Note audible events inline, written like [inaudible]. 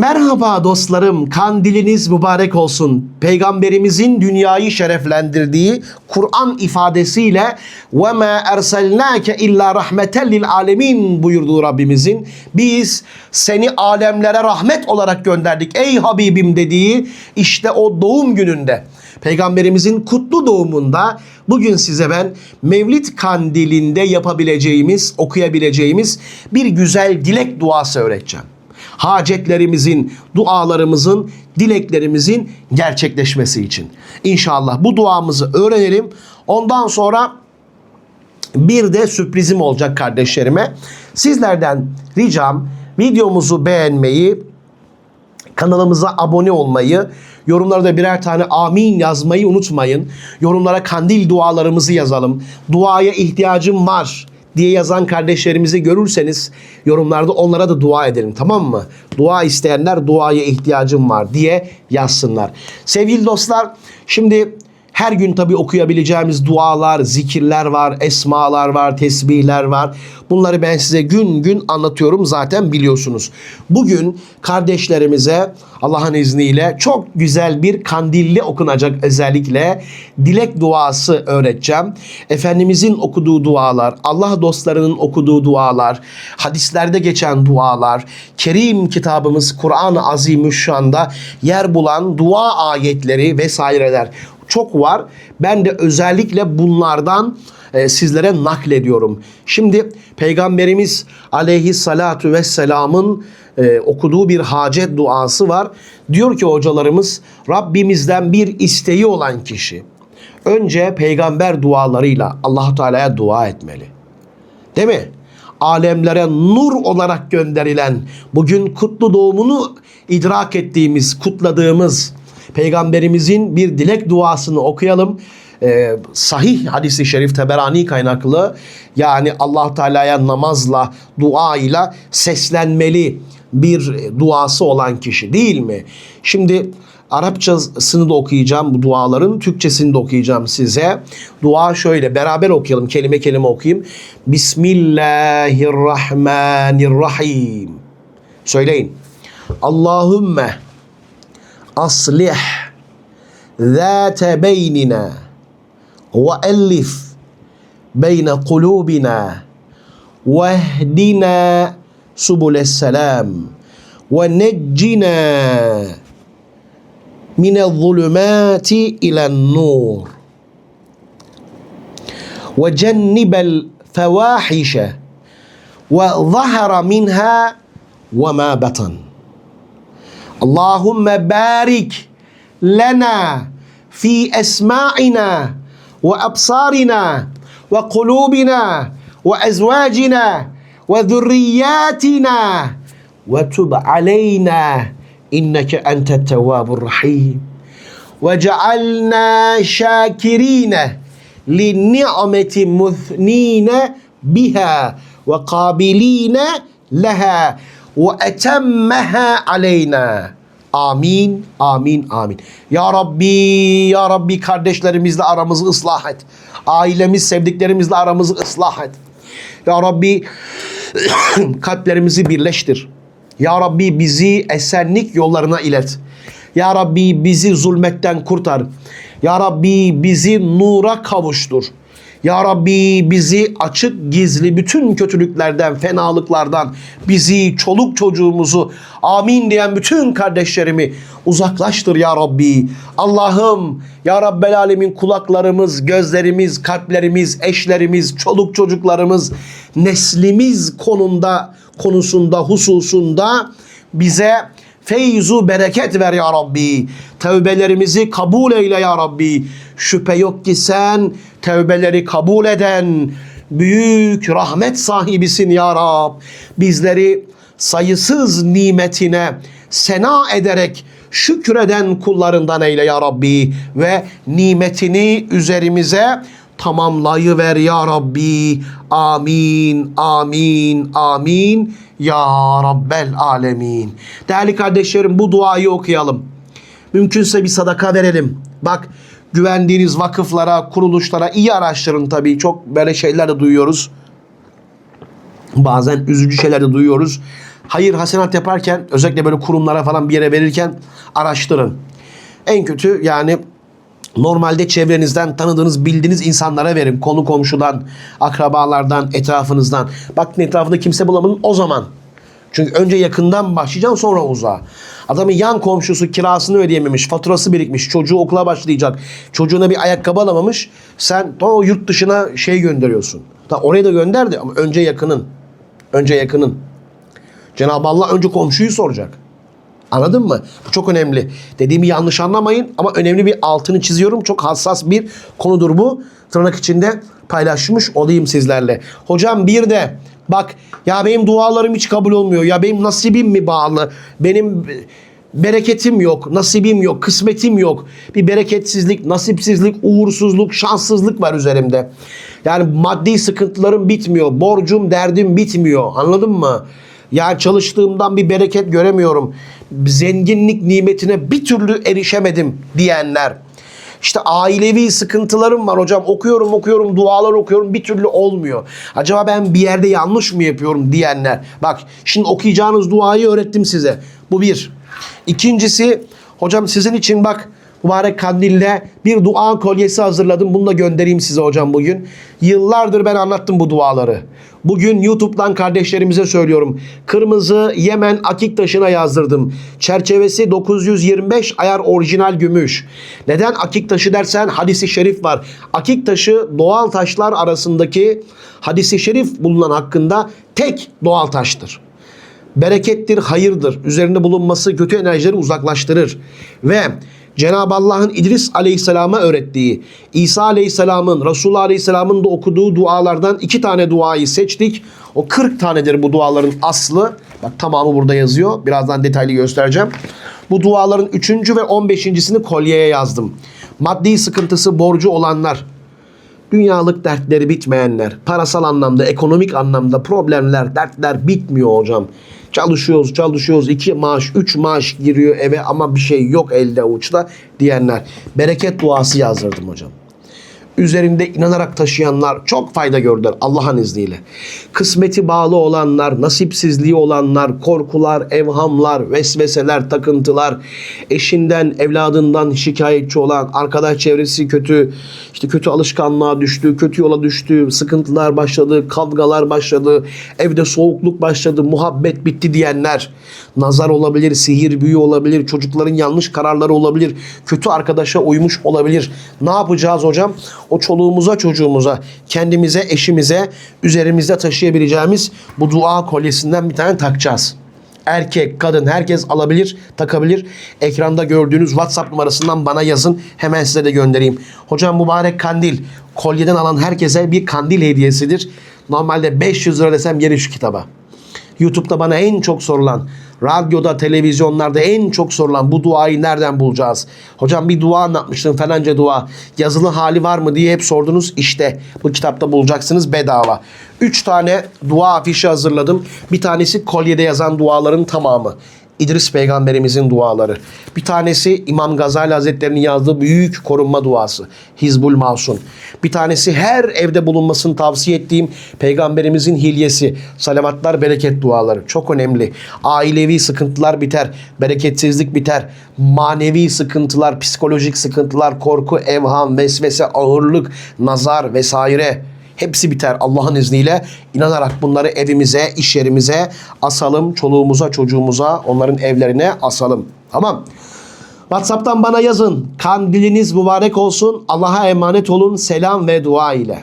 Merhaba dostlarım, kandiliniz mübarek olsun. Peygamberimizin dünyayı şereflendirdiği Kur'an ifadesiyle ve ma erselnake illa rahmeten lil alemin buyurduğu Rabbimizin. Biz seni alemlere rahmet olarak gönderdik ey Habibim dediği işte o doğum gününde. Peygamberimizin kutlu doğumunda bugün size ben Mevlid kandilinde yapabileceğimiz, okuyabileceğimiz bir güzel dilek duası öğreteceğim hacetlerimizin, dualarımızın, dileklerimizin gerçekleşmesi için. İnşallah bu duamızı öğrenelim. Ondan sonra bir de sürprizim olacak kardeşlerime. Sizlerden ricam videomuzu beğenmeyi, kanalımıza abone olmayı, yorumlarda birer tane amin yazmayı unutmayın. Yorumlara kandil dualarımızı yazalım. Duaya ihtiyacım var diye yazan kardeşlerimizi görürseniz yorumlarda onlara da dua edelim tamam mı? Dua isteyenler duaya ihtiyacım var diye yazsınlar. Sevgili dostlar şimdi her gün tabii okuyabileceğimiz dualar, zikirler var, esmalar var, tesbihler var. Bunları ben size gün gün anlatıyorum zaten biliyorsunuz. Bugün kardeşlerimize Allah'ın izniyle çok güzel bir kandilli okunacak özellikle dilek duası öğreteceğim. Efendimizin okuduğu dualar, Allah dostlarının okuduğu dualar, hadislerde geçen dualar, Kerim kitabımız Kur'an-ı Azimüşşan'da yer bulan dua ayetleri vesaireler çok var. Ben de özellikle bunlardan e, sizlere naklediyorum. Şimdi Peygamberimiz aleyhissalatu vesselamın e, okuduğu bir hacet duası var. Diyor ki hocalarımız Rabbimizden bir isteği olan kişi önce peygamber dualarıyla allah Teala'ya dua etmeli. Değil mi? Alemlere nur olarak gönderilen, bugün kutlu doğumunu idrak ettiğimiz, kutladığımız Peygamberimizin bir dilek duasını okuyalım. Ee, sahih hadisi şerif teberani kaynaklı yani allah Teala'ya namazla, duayla seslenmeli bir duası olan kişi değil mi? Şimdi Arapçasını da okuyacağım bu duaların, Türkçesini de okuyacağım size. Dua şöyle, beraber okuyalım, kelime kelime okuyayım. Bismillahirrahmanirrahim. Söyleyin. Allahümme aslih ذات بيننا وألف بين قلوبنا واهدنا سبل السلام ونجنا من الظلمات إلى النور. وجنب الفواحش وظهر منها وما بطن. اللهم بارك لنا في اسماعنا وابصارنا وقلوبنا وازواجنا وذرياتنا وتب علينا انك انت التواب الرحيم وجعلنا شاكرين للنعمه مثنين بها وقابلين لها ve etemmeha aleyna. Amin, amin, amin. Ya Rabbi, Ya Rabbi kardeşlerimizle aramızı ıslah et. Ailemiz, sevdiklerimizle aramızı ıslah et. Ya Rabbi [clears throat] kalplerimizi birleştir. Ya Rabbi bizi esenlik yollarına ilet. Ya Rabbi bizi zulmetten kurtar. Ya Rabbi bizi nura kavuştur. Ya Rabbi bizi açık gizli bütün kötülüklerden, fenalıklardan, bizi, çoluk çocuğumuzu, amin diyen bütün kardeşlerimi uzaklaştır ya Rabbi. Allah'ım ya Rabbel Alemin kulaklarımız, gözlerimiz, kalplerimiz, eşlerimiz, çoluk çocuklarımız, neslimiz konunda, konusunda, hususunda bize feyzu bereket ver ya Rabbi. Tevbelerimizi kabul eyle ya Rabbi. Şüphe yok ki sen tevbeleri kabul eden büyük rahmet sahibisin ya Rab. Bizleri sayısız nimetine sena ederek şükreden kullarından eyle ya Rabbi ve nimetini üzerimize tamamlayıver ya Rabbi. Amin, amin, amin. Ya Rabbel Alemin. Değerli kardeşlerim bu duayı okuyalım. Mümkünse bir sadaka verelim. Bak güvendiğiniz vakıflara, kuruluşlara iyi araştırın tabii. Çok böyle şeyler de duyuyoruz. Bazen üzücü şeyler de duyuyoruz. hayır hasenat yaparken özellikle böyle kurumlara falan bir yere verirken araştırın. En kötü yani Normalde çevrenizden tanıdığınız, bildiğiniz insanlara verin. Konu komşudan, akrabalardan, etrafınızdan. Bakın etrafında kimse bulamadın o zaman. Çünkü önce yakından başlayacaksın sonra uzağa. Adamın yan komşusu kirasını ödeyememiş, faturası birikmiş, çocuğu okula başlayacak, çocuğuna bir ayakkabı alamamış. Sen o yurt dışına şey gönderiyorsun. Ta oraya da gönderdi ama önce yakının. Önce yakının. Cenab-ı Allah önce komşuyu soracak. Anladın mı? Bu çok önemli. Dediğimi yanlış anlamayın ama önemli bir altını çiziyorum. Çok hassas bir konudur bu. Tırnak içinde paylaşmış olayım sizlerle. Hocam bir de bak ya benim dualarım hiç kabul olmuyor. Ya benim nasibim mi bağlı? Benim bereketim yok, nasibim yok, kısmetim yok. Bir bereketsizlik, nasipsizlik, uğursuzluk, şanssızlık var üzerimde. Yani maddi sıkıntılarım bitmiyor. Borcum, derdim bitmiyor. Anladın mı? Ya çalıştığımdan bir bereket göremiyorum. Zenginlik nimetine bir türlü erişemedim diyenler. İşte ailevi sıkıntılarım var hocam. Okuyorum okuyorum dualar okuyorum bir türlü olmuyor. Acaba ben bir yerde yanlış mı yapıyorum diyenler. Bak şimdi okuyacağınız duayı öğrettim size. Bu bir. İkincisi hocam sizin için bak mübarek kandille bir dua kolyesi hazırladım. Bunu da göndereyim size hocam bugün. Yıllardır ben anlattım bu duaları. Bugün YouTube'dan kardeşlerimize söylüyorum. Kırmızı Yemen akik taşına yazdırdım. Çerçevesi 925 ayar orijinal gümüş. Neden akik taşı dersen hadisi şerif var. Akik taşı doğal taşlar arasındaki hadisi şerif bulunan hakkında tek doğal taştır berekettir, hayırdır. Üzerinde bulunması kötü enerjileri uzaklaştırır. Ve Cenab-ı Allah'ın İdris Aleyhisselam'a öğrettiği, İsa Aleyhisselam'ın, Resulullah Aleyhisselam'ın da okuduğu dualardan iki tane duayı seçtik. O 40 tanedir bu duaların aslı. Bak tamamı burada yazıyor. Birazdan detaylı göstereceğim. Bu duaların 3. ve 15.sini kolyeye yazdım. Maddi sıkıntısı, borcu olanlar, Dünyalık dertleri bitmeyenler, parasal anlamda, ekonomik anlamda problemler, dertler bitmiyor hocam. Çalışıyoruz, çalışıyoruz. iki maaş, üç maaş giriyor eve ama bir şey yok elde avuçta diyenler. Bereket duası yazdırdım hocam üzerinde inanarak taşıyanlar çok fayda gördüler Allah'ın izniyle. Kısmeti bağlı olanlar, nasipsizliği olanlar, korkular, evhamlar, vesveseler, takıntılar, eşinden, evladından şikayetçi olan, arkadaş çevresi kötü, işte kötü alışkanlığa düştü, kötü yola düştü, sıkıntılar başladı, kavgalar başladı, evde soğukluk başladı, muhabbet bitti diyenler, nazar olabilir, sihir büyü olabilir, çocukların yanlış kararları olabilir, kötü arkadaşa uymuş olabilir. Ne yapacağız hocam? O çoluğumuza çocuğumuza kendimize eşimize üzerimizde taşıyabileceğimiz bu dua kolyesinden bir tane takacağız. Erkek, kadın herkes alabilir, takabilir. Ekranda gördüğünüz WhatsApp numarasından bana yazın. Hemen size de göndereyim. Hocam mübarek kandil. Kolyeden alan herkese bir kandil hediyesidir. Normalde 500 lira desem yeri şu kitaba. YouTube'da bana en çok sorulan, radyoda, televizyonlarda en çok sorulan bu duayı nereden bulacağız? Hocam bir dua anlatmıştım falanca dua. Yazılı hali var mı diye hep sordunuz. İşte bu kitapta bulacaksınız bedava. Üç tane dua afişi hazırladım. Bir tanesi kolyede yazan duaların tamamı. İdris peygamberimizin duaları. Bir tanesi İmam Gazali Hazretleri'nin yazdığı büyük korunma duası. Hizbul Masun. Bir tanesi her evde bulunmasını tavsiye ettiğim peygamberimizin hilyesi. Salavatlar, bereket duaları. Çok önemli. Ailevi sıkıntılar biter. Bereketsizlik biter. Manevi sıkıntılar, psikolojik sıkıntılar, korku, evham, vesvese, ağırlık, nazar vesaire. Hepsi biter Allah'ın izniyle. İnanarak bunları evimize, iş yerimize asalım. Çoluğumuza, çocuğumuza, onların evlerine asalım. Tamam. WhatsApp'tan bana yazın. Kandiliniz mübarek olsun. Allah'a emanet olun. Selam ve dua ile.